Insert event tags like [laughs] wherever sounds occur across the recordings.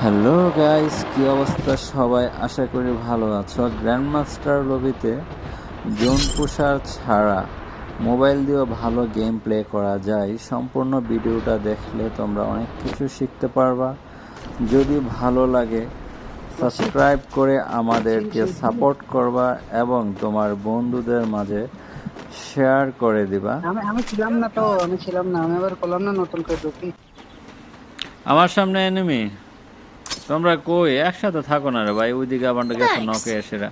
Hello guys কি অবস্থা সবাই? আশা করি ভালো আছো। গ্র্যান্ড মাস্টার লবিতে জোন পুষার ছাড়া মোবাইল দিয়েও ভালো গেম প্লে করা যায়। সম্পূর্ণ ভিডিওটা দেখলে তোমরা অনেক কিছু শিখতে পারবা। যদি ভালো লাগে সাবস্ক্রাইব করে আমাদেরকে সাপোর্ট করবা এবং তোমার বন্ধুদের মাঝে শেয়ার করে দিবা। আমি আমি ছিলাম না তো আমি ছিলাম না আমি আবার করলাম না নতুন করে ঢুকি। আমার সামনে এনিমি তোমরা কই? একসাথে থাকো না রে ভাই ওইদিকে আবার গেছে নকে এসেরা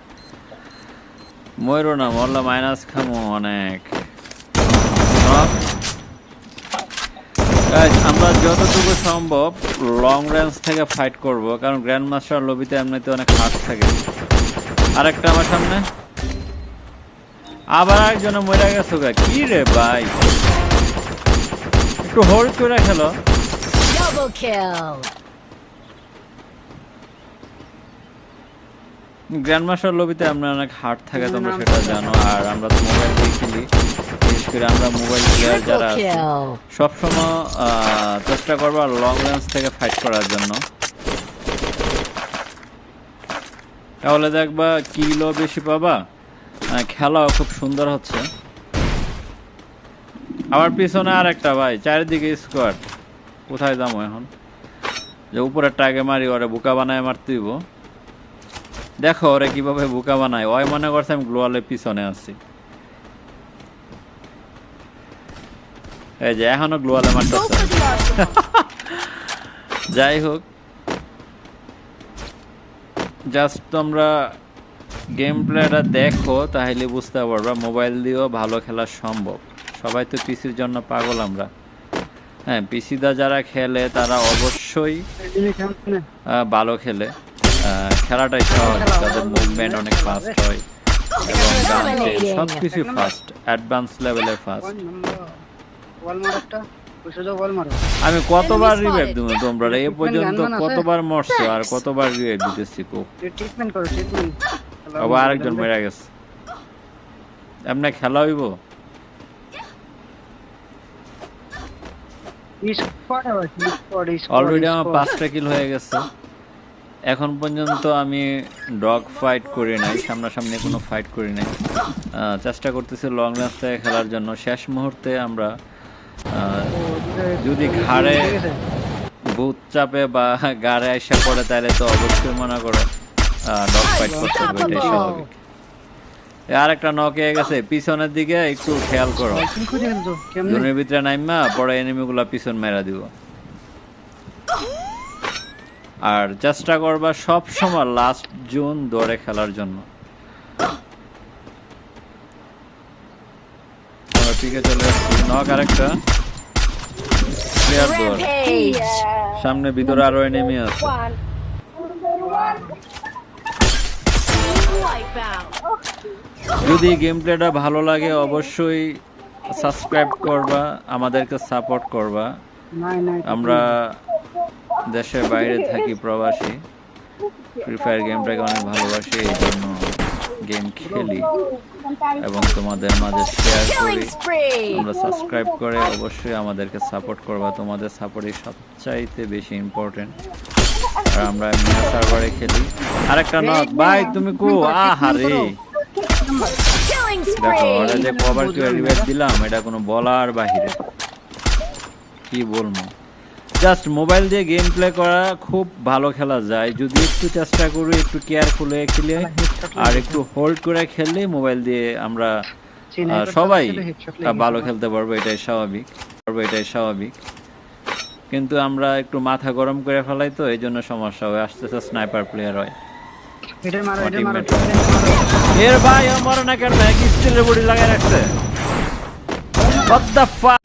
ময়ূর না মরলা মাইনাস খামো অনেক। আমরা যতটুকু সম্ভব লং রেঞ্জ থেকে ফাইট করব কারণ গ্র্যান্ড মাস্টার লবিতে এমনিতে অনেক হার্ড থাকে। আরেকটা আমার সামনে। আবার একজনে মরে গেছো গা কি রে ভাই? একটু হোল্ড করে খেলো। Double kill. গ্র্যান্ড মাস্টার লবিতে আমরা অনেক হার্ড থাকে তোমরা সেটা জানো আর আমরা তো মোবাইল দিয়ে খেলি বিশেষ করে আমরা মোবাইল প্লেয়ার যারা সবসময় চেষ্টা করব লং রেঞ্জ থেকে ফাইট করার জন্য। তাহলে দেখবা কিলো বেশি পাবা খেলাও খুব সুন্দর হচ্ছে। আমার পিছনে আর একটা ভাই চারিদিকে স্কোয়াড কোথায় যাব এখন? যে উপরের টাগে মারি ওরে বুকা বানায় মারতেইব দেখো ওরে কীভাবে বোকা বানায়। ওই মনে করছে আমি গ্লোয়ালের পিছনে আছি। এই যে এখনও গ্লোয়ালে মারতেছে. [laughs] যাই হোক। জাস্ট তোমরা গেম প্লেটা দেখো তাহলে বুঝতে পারবা মোবাইল দিয়েও ভালো খেলা সম্ভব। সবাই তো পিসির জন্য পাগল আমরা। হ্যাঁ পিসিদা যারা খেলে তারা অবশ্যই ভালো খেলে। খেলাটাই সহজ তাদের মুভমেন্ট অনেক ফাস্ট হয় এবং গানতে সব কিছু ফাস্ট অ্যাডভান্স লেভেলে ফাস্ট ওয়ান নাম্বার ওয়াল মার একটা বসে যাও ওয়াল মারো আমি কতবার রিভাইভ. দিব তোমরা? এ পর্যন্ত কতবার মরছো আর কতবার রিভাইভ দিতেছি কো? ট্রিটমেন্ট করো ট্রিটমেন্ট আবার আরেকজন মেরা গেছে। এমনি খেলা হইব? স্কোয়াড হবে স্কোয়াড অলরেডি আমার পাঁচটা কিল হয়ে গেছে। এখন পর্যন্ত আমি ডগ ফাইট করি নাই সামনাসামনি কোনো ফাইট করি নাই। চেষ্টা করতেছি লং থেকে খেলার জন্য। শেষ মুহূর্তে আমরা যদি ঘাড়ে ভূত চাপে বা গাড়ে এসে পড়ে তাহলে তো অবশ্যই মনে করো ডগ ফাইট করতে হবে এটাই স্বাভাবিক। এ আরেকটা নকে গেছে পিছনের দিকে একটু খেয়াল করো। জোনের ভিতরে নাইমা পরে এনিমিগুলা পিছন মেরা দিব। আর চেষ্টা করবা সব সময় লাস্ট জুন দৌড়ে খেলার জন্য। পিকে চলে আসছি। নক আরেকটা। ক্লিয়ার দৌড় সামনে ভিতরে আরও এনিমি আছে। যদি গেম প্লেটা ভালো লাগে অবশ্যই সাবস্ক্রাইব করবা আমাদেরকে সাপোর্ট করবা। আমরা দেশের বাইরে থাকি প্রবাসী ফ্রি ফায়ার গেমটাকে অনেক ভালোবাসি, এই জন্য গেম খেলি এবং তোমাদের মাঝে শেয়ার করি। তোমরা সাবস্ক্রাইব করে অবশ্যই আমাদেরকে সাপোর্ট করবা, তোমাদের সাপোর্টই সবচাইতে বেশি ইম্পর্টেন্ট আর আমরা মিয়া সার্ভারে খেলি। আরেকটা নক ভাই, তুমি কো? আহারে দেখো ওরা যে. কভার টু রিভাইভ দিলাম, এটা কোনো বলার বাহিরে। কি বলব? জাস্ট মোবাইল দিয়ে গেম প্লে করা খুব ভালো খেলা যায়। যদি একটু চেষ্টা করি একটু কেয়ারফুল হয়ে খেলে আর একটু হোল্ড করে খেললে মোবাইল দিয়ে আমরা সবাই ভালো খেলতে পারব এটাই স্বাভাবিক। পারব এটাই স্বাভাবিক। কিন্তু আমরা একটু মাথা গরম করে ফেলাই তো এই জন্য সমস্যা হয় আস্তে আস্তে স্নাইপার প্লেয়ার হয়। এর ভাই আমার না কেন স্টিলের বডি লাগাই রাখছে। What the fuck?